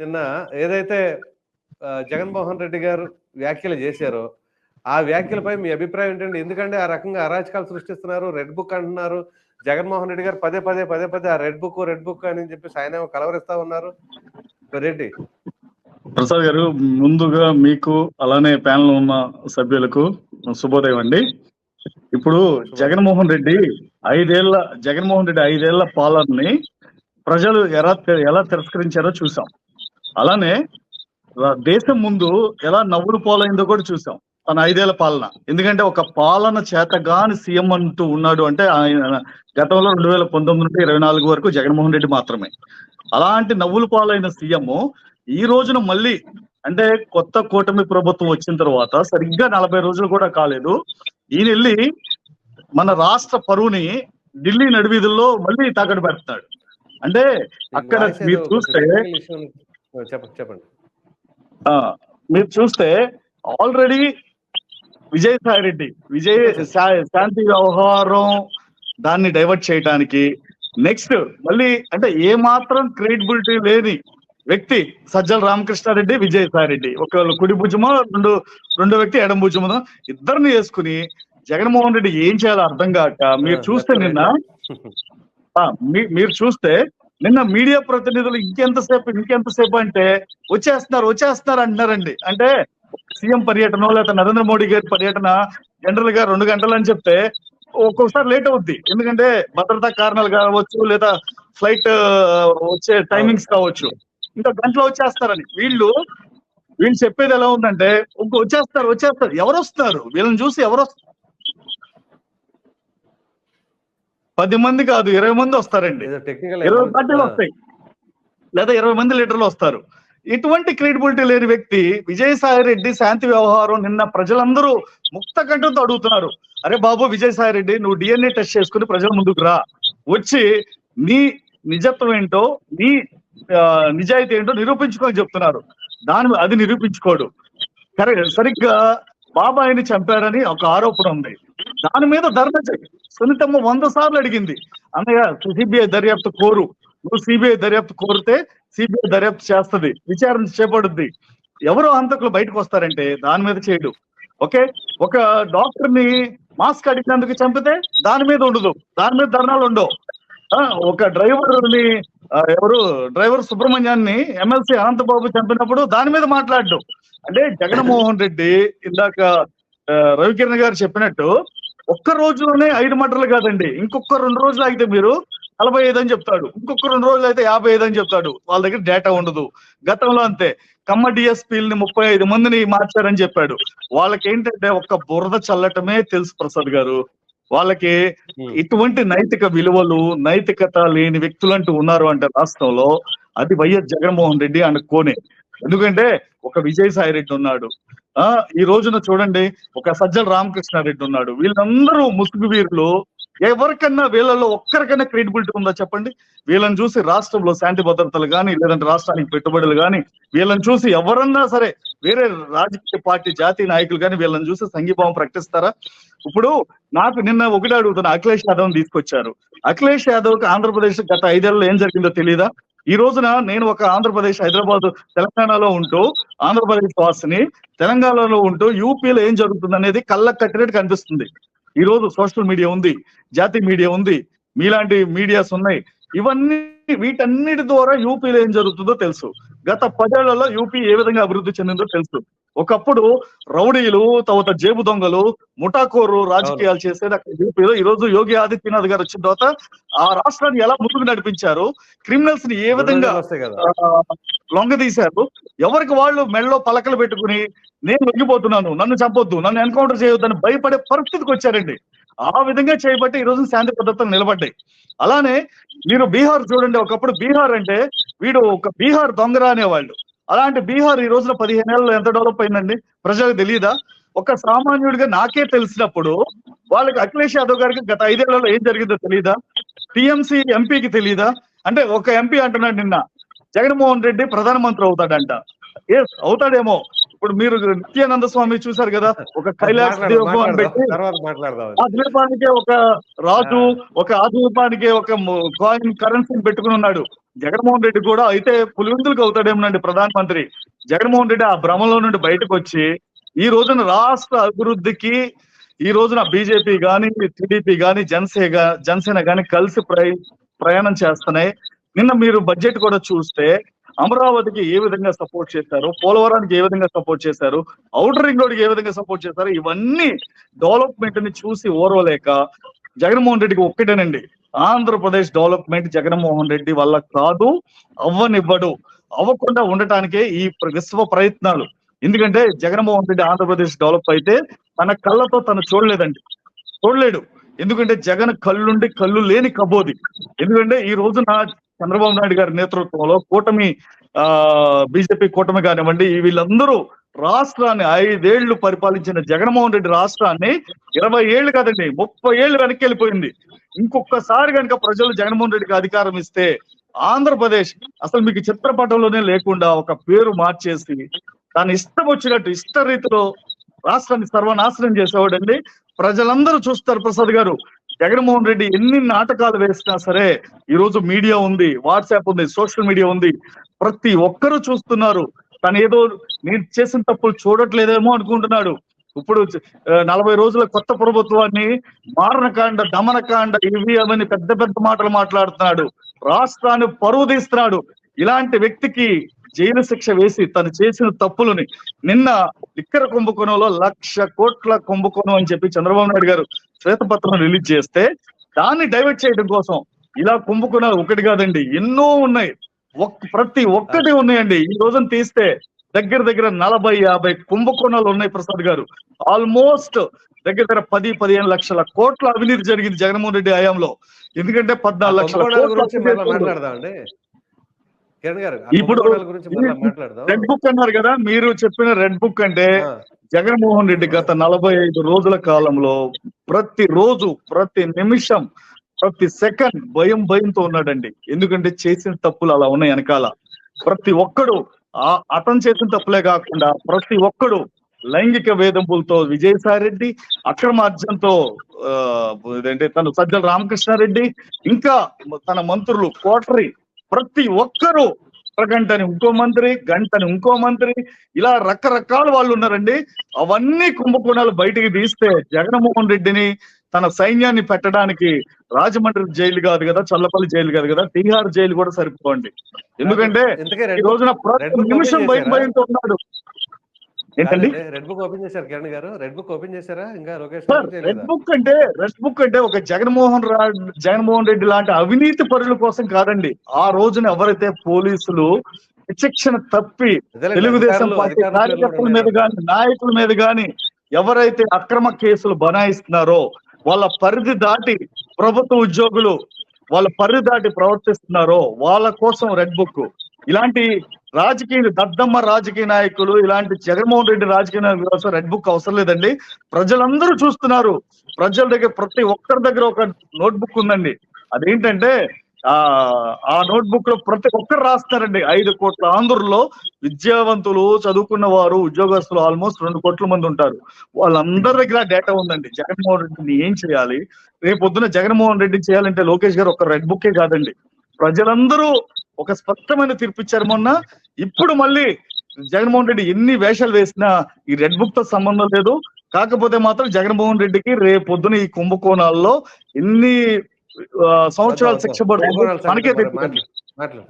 నిన్న ఏదైతే జగన్మోహన్ రెడ్డి గారు వ్యాఖ్యలు చేశారో ఆ వ్యాఖ్యలపై మీ అభిప్రాయం ఏంటండి? ఎందుకంటే ఆ రకంగా అరాచకాలు సృష్టిస్తున్నారు రెడ్ బుక్ అంటున్నారు. జగన్మోహన్ రెడ్డి గారు పదే పదే పదే పదే ఆ రెడ్ బుక్ రెడ్ బుక్ అని చెప్పేసి ఆయన కలవరిస్తా ఉన్నారు. రెడ్డి ప్రసాద్ గారు ముందుగా మీకు అలానే ప్యానల్ ఉన్న సభ్యులకు శుభోదయం అండి. ఇప్పుడు జగన్మోహన్ రెడ్డి ఐదేళ్ళ జగన్మోహన్ రెడ్డి ఐదేళ్ళ పాలనని ప్రజలు ఎలా ఎలా తిరస్కరించారో చూసాం. అలానే దేశం ముందు ఎలా నవ్వులు పోలైందో కూడా చూసాం. తన ఐదేళ్ళ పాలన. ఎందుకంటే ఒక పాలన చేతగాని సీఎం అంటూ ఉన్నాడు అంటే ఆయన గతంలో రెండు వేల పంతొమ్మిది నుండి ఇరవై నాలుగు వరకు జగన్మోహన్ రెడ్డి మాత్రమే. అలాంటి నవ్వులు పాలైన సీఎం ఈ రోజున మళ్ళీ అంటే కొత్త కూటమి ప్రభుత్వం వచ్చిన తర్వాత సరిగ్గా నలభై రోజులు కూడా కాలేదు. ఈయన వెళ్ళి మన రాష్ట్ర పరువుని ఢిల్లీ నడివీధుల్లో మళ్ళీ తాకట్టు పెడతాడు అంటే అక్కడ మీరు చూస్తే చెప్పండి మీరు చూస్తే ఆల్రెడీ విజయసాయి రెడ్డి విజయ్ శాంతి వ్యవహారం దాన్ని డైవర్ట్ చేయడానికి నెక్స్ట్ మళ్ళీ అంటే ఏ మాత్రం క్రెడిబిలిటీ లేని వ్యక్తి సజ్జల రామకృష్ణారెడ్డి విజయసాయి రెడ్డి ఒకళ్ళు కుడి భుజమో రెండు రెండో వ్యక్తి ఎడం భుజమో ఇద్దరిని వేసుకుని జగన్మోహన్ రెడ్డి ఏం చేయాలో అర్థం కాక మీరు చూస్తే నిన్న మీరు చూస్తే నిన్న మీడియా ప్రతినిధులు ఇంకెంతసేపు ఇంకెంతసేపు అంటే వచ్చేస్తున్నారు వచ్చేస్తున్నారు అంటున్నారండి. అంటే సీఎం పర్యటన లేకపోతే నరేంద్ర మోడీ గారి పర్యటన జనరల్గా రెండు గంటలు అని చెప్తే ఒక్కొక్కసారి లేట్ అవుద్ది. ఎందుకంటే భద్రతా కారణాలు కావచ్చు లేదా ఫ్లైట్ వచ్చే టైమింగ్స్ కావచ్చు. ఇంకా గంటలో వచ్చేస్తారని. వీళ్ళు వీళ్ళు చెప్పేది ఎలా ఉందంటే ఇంకో వచ్చేస్తారు వచ్చేస్తారు. ఎవరు వస్తారు వీళ్ళని చూసి ఎవరు వస్తారు పది మంది కాదు ఇరవై మంది వస్తారండి. ఇరవై పార్టీలు వస్తాయి. లేదా ఇరవై మంది లీడర్లు వస్తారు. ఇటువంటి క్రెడిబిలిటీ లేని వ్యక్తి విజయసాయి రెడ్డి శాంతి వ్యవహారం నిన్న ప్రజలందరూ ముక్త కంఠంతో అడుగుతున్నారు. అరే బాబు విజయసాయి రెడ్డి నువ్వు డిఎన్ఏ టెస్ట్ చేసుకుని ప్రజల ముందుకు రా. వచ్చి నీ నిజత్వం ఏంటో నీ నిజాయితీ ఏంటో నిరూపించుకొని చెప్తున్నారు. దాని అది నిరూపించుకోడు. కరెక్ట్ సరిగ్గా బాబాయిని చంపాడని ఒక ఆరోపణ ఉంది. దాని మీద ధర్మ చెయ్యి సునీతమ్మ వంద సార్లు అడిగింది. అన్నయ్య సిబిఐ దర్యాప్తు కోరు. నువ్వు సిబిఐ దర్యాప్తు కోరితే సిబిఐ దర్యాప్తు చేస్తది. విచారణ చేపడుద్ది. ఎవరో హంతకులు బయటకు వస్తారంటే దాని మీద చేయడు. ఓకే? ఒక డాక్టర్ని మాస్క్ అడిగినందుకు చంపితే దాని మీద ఉండదు. దాని మీద ధర్నాలు ఉండవు. ఆ, ఒక డ్రైవర్ని ఎవరు? డ్రైవర్ సుబ్రహ్మణ్యాన్ని ఎమ్మెల్సీ అనంతబాబు చంపినప్పుడు దాని మీద మాట్లాడడం. అంటే జగన్మోహన్ రెడ్డి ఇందాక రవికిరణ్ గారు చెప్పినట్టు ఒక్క రోజులోనే ఐదు మటర్లు కాదండి. ఇంకొక రెండు రోజులు అయితే మీరు నలభై ఐదు అని చెప్తాడు. ఇంకొక రెండు రోజులు అయితే యాభై ఐదు అని చెప్తాడు. వాళ్ళ దగ్గర డేటా ఉండదు. గతంలో అంతే. కమ్మ డిఎస్పీలని ముప్పై ఐదు మందిని మార్చారని చెప్పాడు. వాళ్ళకి ఏంటంటే ఒక్క బురద చల్లటమే తెలుసు ప్రసాద్ గారు. వాళ్ళకి ఇటువంటి నైతిక విలువలు నైతికత లేని వ్యక్తులు అంటూ ఉన్నారు అంటే రాష్ట్రంలో. అది వైఎస్ జగన్మోహన్ రెడ్డి అనుకోనే ఎందుకంటే ఒక విజయసాయి రెడ్డి ఉన్నాడు. ఆ ఈ రోజున చూడండి ఒక సజ్జల రామకృష్ణారెడ్డి ఉన్నాడు. వీళ్ళందరూ ముసుగు వీరులు ఎవరికన్నా వీళ్ళలో ఒక్కరికైనా క్రెడిబిలిటీ ఉందా చెప్పండి? వీళ్ళని చూసి రాష్ట్రంలో శాంతి భద్రతలు కానీ లేదంటే రాష్ట్రానికి పెట్టుబడులు కానీ వీళ్ళని చూసి ఎవరన్నా సరే వేరే రాజకీయ పార్టీ జాతీయ నాయకులు కానీ వీళ్ళని చూసి సంఘీభావం ప్రకటిస్తారా? ఇప్పుడు నాకు నిన్న ఒకటి అడుగుతున్న అఖిలేష్ యాదవ్ తీసుకొచ్చారు. అఖిలేష్ యాదవ్కి ఆంధ్రప్రదేశ్ గత ఐదేళ్ళలో ఏం జరిగిందో తెలియదా ఈ రోజున నేను ఒక ఆంధ్రప్రదేశ్ హైదరాబాద్ తెలంగాణలో ఉంటూ ఆంధ్రప్రదేశ్ వాసిని తెలంగాణలో ఉంటూ యూపీలో ఏం జరుగుతుంది అనేది కళ్ళకు కట్టినట్టు కనిపిస్తుంది. ఈ రోజు సోషల్ మీడియా ఉంది జాతీయ మీడియా ఉంది మీలాంటి మీడియాస్ ఉన్నాయి. ఇవన్నీ వీటన్నిటి ద్వారా యూపీలో ఏం జరుగుతుందో తెలుసు. గత పదేళ్ళలో యూపీ ఏ విధంగా అభివృద్ధి చెందిందో తెలుసు. ఒకప్పుడు రౌడీలు తర్వాత జేబు దొంగలు ముఠాకోరు రాజకీయాలు చేసేది అక్కడ యూపీలో ఈ రోజు యోగి ఆదిత్యనాథ్ గారు వచ్చిన తర్వాత ఆ రాష్ట్రాన్ని ఎలా ముందుకు నడిపించారు క్రిమినల్స్ని ఏ విధంగా లొంగ తీశారు. ఎవరికి వాళ్ళు మెడలో పలకలు పెట్టుకుని నేను లొంగిపోతున్నాను నన్ను చంపొద్దు నన్ను ఎన్కౌంటర్ చేయొద్దని భయపడే పరిస్థితికి వచ్చారండి. ఆ విధంగా చేయబట్టి ఈ రోజు శాంతి భద్రతలు నిలబడ్డాయి. అలానే మీరు బీహార్ చూడండి ఒకప్పుడు బీహార్ అంటే వీడు ఒక బీహార్ దొంగరా అనేవాళ్ళు. అలాంటి బీహార్ ఈ రోజున పదిహేను ఏళ్ళలో ఎంత డెవలప్ అయిందండి? ప్రజలకు తెలియదా ఒక సామాన్యుడిగా నాకే తెలిసినప్పుడు వాళ్ళకి అఖిలేష్ యాదవ్ గారికి గత ఐదేళ్ళలో ఏం జరిగిందో తెలియదా టిఎంసీ ఎంపీకి తెలియదా అంటే ఒక ఎంపీ అంటున్నాడు నిన్న. జగన్మోహన్ రెడ్డి ప్రధానమంత్రి అవుతాడంట. ఎస్ అవుతాడేమో. ఇప్పుడు మీరు నిత్యానంద స్వామి చూశారు కదా ఒక కైలాస్ దీపం అని పెట్టి ఆ ద్వీపానికి ఒక రాజు ఒక ఆ ద్వీపానికి ఒక కాయిన్ కరెన్సీని పెట్టుకుని ఉన్నాడు. జగన్మోహన్ రెడ్డి కూడా అయితే పులివెందులకు అవుతాడేమోనండి ప్రధానమంత్రి. జగన్మోహన్ రెడ్డి ఆ భ్రమంలో నుండి బయటకు వచ్చి ఈ రోజున రాష్ట్ర అభివృద్ధికి ఈ రోజున బీజేపీ గాని టీడీపీ గాని జనసేన జనసేన గాని కలిసి ప్రయ- ప్రయాణం చేస్తున్నాయి. నిన్న మీరు బడ్జెట్ కూడా చూస్తే అమరావతికి ఏ విధంగా సపోర్ట్ చేశారు? పోలవరానికి ఏ విధంగా సపోర్ట్ చేశారు? అవుటర్ రింగ్ రోడ్కి ఏ విధంగా సపోర్ట్ చేశారు? ఇవన్నీ డెవలప్మెంట్ని చూసి ఓర్వలేక జగన్మోహన్ రెడ్డికి ఒక్కటేనండి. ఆంధ్రప్రదేశ్ డెవలప్మెంట్ జగన్మోహన్ రెడ్డి వల్ల కాదు అవ్వనివ్వడు. అవ్వకుండా ఉండటానికే ఈ విశ్వ ప్రయత్నాలు. ఎందుకంటే జగన్మోహన్ రెడ్డి ఆంధ్రప్రదేశ్ డెవలప్ అయితే తన కళ్ళతో తను చూడలేదండి. చూడలేడు. ఎందుకంటే జగన్ కళ్ళుండి కళ్ళు లేని కబోది. ఎందుకంటే ఈ రోజున చంద్రబాబు నాయుడు గారి నేతృత్వంలో కూటమి ఆ బీజేపీ కూటమి కానివ్వండి వీళ్ళందరూ రాష్ట్రాన్ని ఐదేళ్ళు పరిపాలించిన జగన్మోహన్ రెడ్డి రాష్ట్రాన్ని ఇరవై ఏళ్ళు కాదండి ముప్పై ఏళ్ళు వెనక్కి వెళ్ళిపోయింది. ఇంకొకసారి కనుక ప్రజలు జగన్మోహన్ రెడ్డికి అధికారం ఇస్తే ఆంధ్రప్రదేశ్ అసలు మీకు చిత్రపటంలోనే లేకుండా ఒక పేరు మార్చేసి దాని ఇష్టం వచ్చినట్టు ఇష్ట రీతిలో రాష్ట్రాన్ని సర్వనాశనం చేసేవాడండి. ప్రజలందరూ చూస్తారు ప్రసాద్ గారు జగన్మోహన్ రెడ్డి ఎన్ని నాటకాలు వేసినా సరే ఈ రోజు మీడియా ఉంది వాట్సాప్ ఉంది సోషల్ మీడియా ఉంది. ప్రతి ఒక్కరూ చూస్తున్నారు. తను ఏదో నేను చేసిన తప్పులు చూడట్లేదేమో అనుకుంటున్నాడు. ఇప్పుడు నలభై రోజుల కొత్త ప్రభుత్వాన్ని మారణకాండ దమనకాండ ఇవి అవన్నీ పెద్ద పెద్ద మాటలు మాట్లాడుతున్నాడు. రాష్ట్రాన్ని పరువు తీస్తున్నాడు. ఇలాంటి వ్యక్తికి జైలు శిక్ష వేసి తను చేసిన తప్పులని నిన్న లిక్కర కుంభకోణంలో లక్ష కోట్ల కుంభకోణం అని చెప్పి చంద్రబాబు నాయుడు గారు శ్వేతపత్రం రిలీజ్ చేస్తే దాన్ని డైవర్ట్ చేయడం కోసం ఇలా కుంభకోణాలు ఒకటి కాదండి ఎన్నో ఉన్నాయి. ప్రతి ఒక్కటి ఉన్నాయండి. ఈ రోజున తీస్తే దగ్గర దగ్గర నలభై యాభై కుంభకోణాలు ఉన్నాయి ప్రసాద్ గారు. ఆల్మోస్ట్ దగ్గర దగ్గర పది పదిహేను లక్షల కోట్ల అవినీతి జరిగింది జగన్మోహన్ రెడ్డి హయాంలో. ఎందుకంటే పద్నాలుగు లక్షల కుంభకోణాల గురించి మళ్ళీ కోట్ల మాట్లాడదాం అండి కిరణ్ గారు ఆ ఇప్పుడు రెడ్ బుక్ అన్నారు కదా మీరు చెప్పిన రెడ్ బుక్ అంటే జగన్మోహన్ రెడ్డి గత నలభై ఐదు రోజుల కాలంలో ప్రతి రోజు ప్రతి నిమిషం ప్రతి సెకండ్ భయం భయంతో ఉన్నాడండి. ఎందుకంటే చేసిన తప్పులు అలా ఉన్నాయి వెనకాల. ప్రతి ఒక్కడు ఆ అతను చేసిన తప్పులే కాకుండా ప్రతి ఒక్కడు లైంగిక వేధింపులతో విజయసాయి రెడ్డి అక్రమార్జనతో ఆ, ఇదేంటి తను సజ్జల రామకృష్ణారెడ్డి ఇంకా తన మంత్రులు కోటరి ప్రతి ఒక్కరూ గంటని ఇంకో మంత్రి గంటని ఇంకో మంత్రి ఇలా రకరకాల వాళ్ళు ఉన్నారండి. అవన్నీ కుంభకోణాలు బయటికి తీస్తే జగన్మోహన్ రెడ్డిని తన సైన్యాన్ని పెట్టడానికి రాజమండ్రి జైలు కాదు కదా చల్లపల్లి జైలు కాదు కదా తిహార్ జైలు కూడా సరిపోండి ఎందుకంటే ఈ రోజున ప్రతి నిమిషం భయం? భయంతో ఉన్నాడు. ఏంటండి రెడ్ బుక్ ఓపెన్ చేశారు కిరణ్ గారు రెడ్ బుక్ ఓపెన్ చేశారా ఇంకా లోకేష్ రెడ్? బుక్ అంటే రెడ్ బుక్ అంటే ఒక జగన్మోహన్ జగన్మోహన్ రెడ్డి లాంటి అవినీతి పరుల కోసం కాదండి ఆ రోజున ఎవరైతే పోలీసులు విచక్షణ తప్పి తెలుగుదేశం పార్టీ కార్యకర్తల మీద. గాని నాయకుల మీద గాని ఎవరైతే అక్రమ కేసులు బనాయిస్తున్నారో వాళ్ళ పరిధి దాటి ప్రభుత్వ ఉద్యోగులు వాళ్ళ పరిధి దాటి ప్రవర్తిస్తున్నారో వాళ్ళ కోసం రెడ్ బుక్ ఇలాంటి రాజకీయ దద్దమ్మ రాజకీయ నాయకులు ఇలాంటి జగన్మోహన్ రెడ్డి రాజకీయ నాయకుల కోసం రెడ్ బుక్ అవసరం లేదండి. ప్రజలందరూ చూస్తున్నారు. ప్రజల దగ్గర ప్రతి ఒక్కరి దగ్గర ఒక నోట్ బుక్ ఉందండి. అదేంటంటే ఆ ఆ నోట్ బుక్లో ప్రతి ఒక్కరు రాస్తారండి. ఐదు కోట్ల ఆంధ్రుల్లో విద్యావంతులు చదువుకున్న వారు ఉద్యోగస్తులు ఆల్మోస్ట్ రెండు కోట్ల మంది ఉంటారు. వాళ్ళందరి దగ్గర డేటా ఉందండి. జగన్మోహన్ రెడ్డిని ఏం చేయాలి? రేపు పొద్దున జగన్మోహన్ రెడ్డి చేయాలంటే లోకేష్ గారు ఒక రెడ్ బుక్కే కాదండి. ప్రజలందరూ ఒక స్పష్టమైన తీర్పు ఇచ్చారు మొన్న. ఇప్పుడు మళ్ళీ జగన్మోహన్ రెడ్డి ఎన్ని వేషాలు వేసినా ఈ రెడ్ బుక్తో సంబంధం లేదు. కాకపోతే మాత్రం జగన్మోహన్ రెడ్డికి రేపు పొద్దున ఈ కుంభకోణాల్లో ఎన్ని సంవత్సరాలు శిక్ష పడుతుందో మనకే మాట్లాడు.